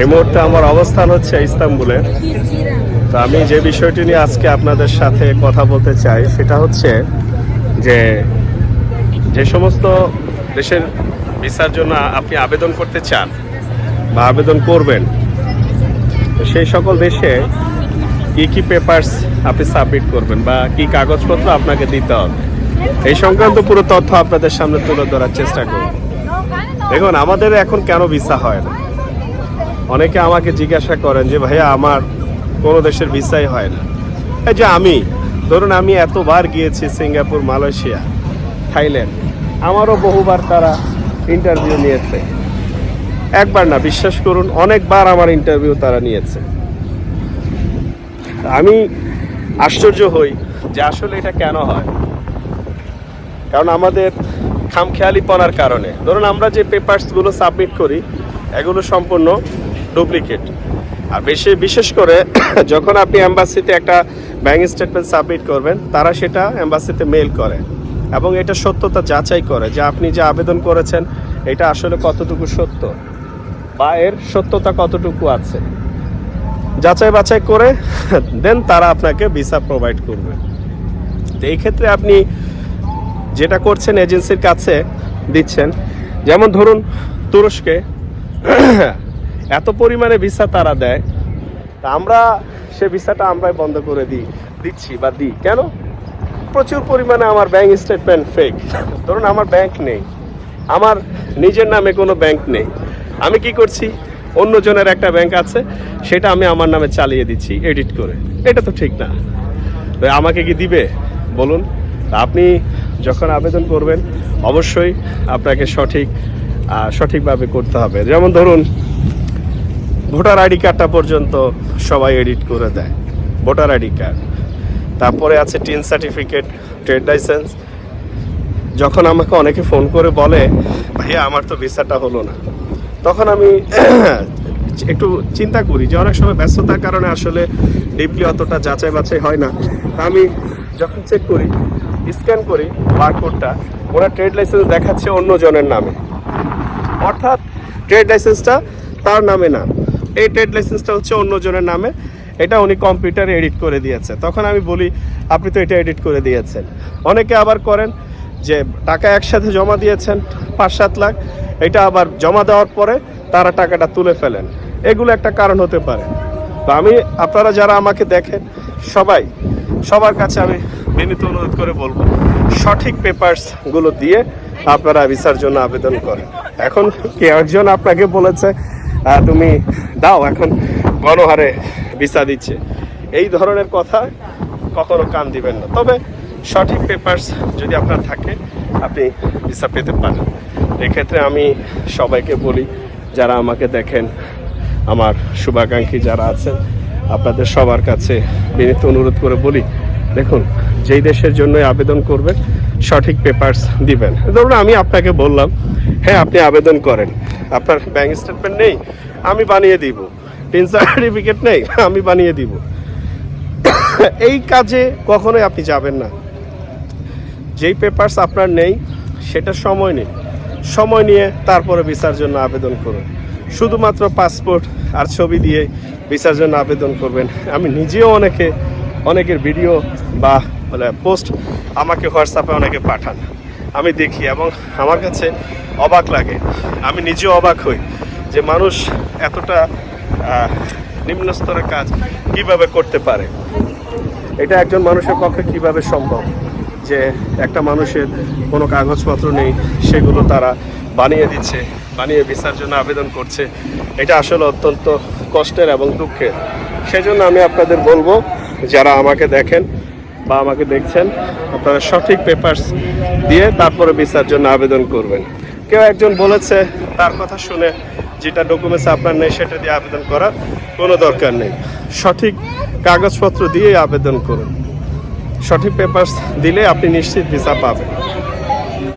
এই মুহূর্তে আমার অবস্থান হচ্ছে ইস্তাম্বুলে। তো আমি যে বিষয়টি নিয়ে আজকে আপনাদের সাথে কথা বলতে চাই, সেটা হচ্ছে যে যে সমস্ত দেশের ভিসার জন্য আপনি আবেদন করতে চান বা আবেদন করবেন সেই সকল দেশে কি কি পেপারস আপনি সাবমিট করবেন বা কি কাগজপত্র আপনাকে দিতে হবে? এই সংক্রান্ত পুরো তথ্য আপনাদের সামনে তুলে ধরার চেষ্টা করব। দেখুন, আমাদের এখন কেন ভিসা হয় না? অনেকে আমাকে জিজ্ঞাসা করেন যে, ভাইয়া, আমার কোনো দেশের ভিসাই হয় না। এই যে আমি, ধরুন আমি এতবার গিয়েছি সিঙ্গাপুর, মালয়েশিয়া, থাইল্যান্ড, আমারও বহুবার তারা ইন্টারভিউ নিয়েছে। একবার না, বিশ্বাস করুন, অনেকবার আমার ইন্টারভিউ তারা নিয়েছে। আমি আশ্চর্য হই যে আসলে এটা কেন হয়। কারণ আমাদের খামখেয়ালিপনার কারণে। ধরুন আমরা যে পেপারসগুলো সাবমিট করি, এগুলো সম্পূর্ণ ডুপ্লিকেট। আর বেশি বিশেষ করে যখন আপনি অ্যাম্বাসিতে একটা ব্যাংক স্টেটমেন্ট সাবমিট করবেন, তারা সেটা অ্যাম্বাসিতে মেল করে এবং এটা সত্যতা যাচাই করে যে আপনি যে আবেদন করেছেন, এটা আসলে কতটুকু সত্য বা এর সত্যতা কতটুকু আছে। যাচাই বাছাই করে দেন তারা আপনাকে ভিসা প্রোভাইড করবে। তো এই ক্ষেত্রে আপনি যেটা করছেন, এজেন্সির কাছে দিচ্ছেন, যেমন ধরুন তুরস্কে এত পরিমাণে ভিসা তারা দেয়, তা আমরা সে ভিসাটা আমরাই বন্ধ করে দিই, দিচ্ছি বা দিই। কেন? প্রচুর পরিমাণে আমার ব্যাংক স্টেটমেন্ট ফেক ধরুন আমার ব্যাংক নেই, আমার নিজের নামে কোনো ব্যাংক নেই। আমি কি করছি? অন্যজনের একটা ব্যাংক আছে, সেটা আমি আমার নামে চালিয়ে দিচ্ছি এডিট করে। এটা তো ঠিক না। তো আমাকে কি দিবে? বলুন। আপনি যখন আবেদন করবেন, অবশ্যই আপনাকে সঠিক সঠিকভাবে করতে হবে। যেমন ধরুন ভোটার আইডি কার্ডটা পর্যন্ত সবাই এডিট করে দেয়, ভোটার আইডি কার্ড। তারপরে আছে টিন সার্টিফিকেট, ট্রেড লাইসেন্স। যখন আমাকে অনেকে ফোন করে বলে, ভাইয়া, আমার তো ভিসাটা হলো না। তখন আমি একটু চিন্তা করি যে অনেক সময় ব্যস্ততার কারণে আসলে ডিপলি অতটা যাচাই বাছাই হয় না। আমি যখন চেক করি স্ক্যান করি বারকোডটা ওরা ট্রেড লাইসেন্স দেখাচ্ছে অন্য জনের নামে। অর্থাৎ ট্রেড লাইসেন্সটা তার নামে না। এই ট্রেড লাইসেন্সটা হচ্ছে অন্যজনের নামে। এটা উনি কম্পিউটারে এডিট করে দিয়েছে। তখন আমি বলি, আপনি তো এটা এডিট করে দিয়েছেন। অনেকে আবার করেন যে টাকা একসাথে জমা দিয়েছেন পাঁচ সাত লাখ। এটা আবার জমা দেওয়ার পরে তারা টাকাটা তুলে ফেলেন। এগুলো একটা কারণ হতে পারে। তো আমি, আপনারা যারা আমাকে দেখেন, সবাই, সবার কাছে আমি বিনীত অনুরোধ করে বলব, সঠিক পেপারসগুলো দিয়ে আপনারা ভিসার জন্য আবেদন করেন। এখন কি একজন আপনাকে বলেছে তুমি দাও, এখন গণহারে ভিসা দিচ্ছে। এই ধরনের কথা কখনো কান দিবেন না। তবে সঠিক পেপারস যদি আপনার থাকে, আপনি ভিসা পেতে পারেন। এক্ষেত্রে আমি সবাইকে বলি, যারা আমাকে দেখেন, আমার শুভাকাঙ্ক্ষী যারা আছেন, আপনাদের সবার কাছে বিনীত অনুরোধ করে বলি, দেখুন, যেই দেশের জন্য আবেদন করবেন, সঠিক পেপারস দিবেন। ধরুন আমি আপনাকে বললাম হ্যাঁ আপনি আবেদন করেন। আপনার ব্যাংক স্টেটমেন্ট নেই, আমি বানিয়ে দিব। টিন সার্টিফিকেট নেই, আমি বানিয়ে দিব। এই কাজে কখনোই আপনি যাবেন না। যেই পেপারস আপনার নেই, সেটা সময় নেই সময় নিয়ে তারপরে ভিসার জন্য আবেদন করুন। শুধুমাত্র পাসপোর্ট আর ছবি দিয়ে ভিসার জন্য আবেদন করবেন। আমি নিজেও অনেকে, অনেকের ভিডিও বা মানে পোস্ট আমাকে হোয়াটসঅ্যাপে অনেকে পাঠান। আমি দেখি এবং আমার কাছে অবাক লাগে। আমি নিজেও অবাক হই যে মানুষ এতটা নিম্ন স্তরের কাজ কীভাবে করতে পারে? এটা একজন মানুষের পক্ষে কীভাবে সম্ভব? যে একটা মানুষের কোনো কাগজপত্র নেই, সেগুলো তারা বানিয়ে দিচ্ছে, বানিয়ে ভিসার জন্য আবেদন করছে, এটা আসলে অত্যন্ত কষ্টের এবং দুঃখের। সেজন্য আমি আপনাদের বলব, যারা আমাকে দেখেন বা আমাকে দেখছেন, আপনারা সঠিক পেপার্স দিয়ে তারপরে ভিসার জন্য আবেদন করবেন। কেউ একজন বলেছে, তার কথা শুনে যেটা ডকুমেন্টস আপনার নেই সেটা দিয়ে আবেদন করার কোনো দরকার নেই। সঠিক কাগজপত্র দিয়ে আবেদন করুন। সঠিক পেপারস দিলে আপনি নিশ্চিত ভিসা পাবেন।